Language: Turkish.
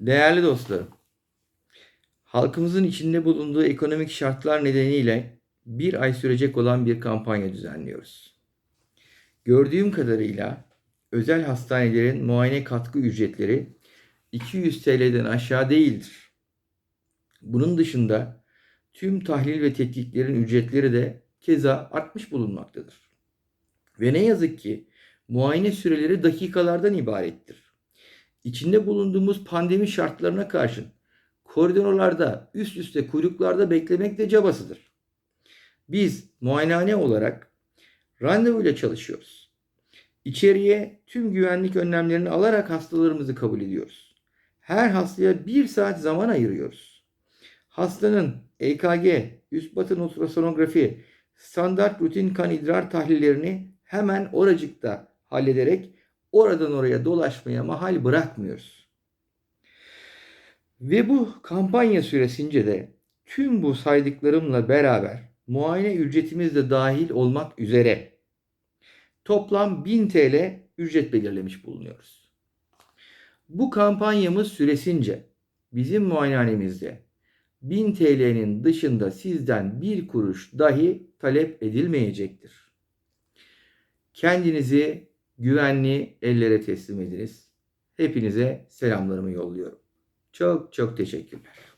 Değerli dostlarım, halkımızın içinde bulunduğu ekonomik şartlar nedeniyle bir ay sürecek olan bir kampanya düzenliyoruz. Gördüğüm kadarıyla özel hastanelerin muayene katkı ücretleri 200 TL'den aşağı değildir. Bunun dışında tüm tahlil ve tetkiklerin ücretleri de keza artmış bulunmaktadır. Ve ne yazık ki muayene süreleri dakikalardan ibarettir. İçinde bulunduğumuz pandemi şartlarına karşın koridorlarda üst üste kuyruklarda beklemek de cabasıdır. Biz muayenehane olarak randevuyla çalışıyoruz. İçeriye tüm güvenlik önlemlerini alarak hastalarımızı kabul ediyoruz. Her hastaya bir saat zaman ayırıyoruz. Hastanın EKG, üst batın ultrasonografi, standart rutin kan idrar tahlillerini hemen oracıkta hallederek oradan oraya dolaşmaya mahal bırakmıyoruz. Ve bu kampanya süresince de tüm bu saydıklarımla beraber muayene ücretimiz de dahil olmak üzere toplam 1000 TL ücret belirlemiş bulunuyoruz. Bu kampanyamız süresince bizim muayenehanemizde 1000 TL'nin dışında sizden bir kuruş dahi talep edilmeyecektir. Kendinizi güvenli ellere teslim ediniz. Hepinize selamlarımı yolluyorum. Çok çok teşekkürler.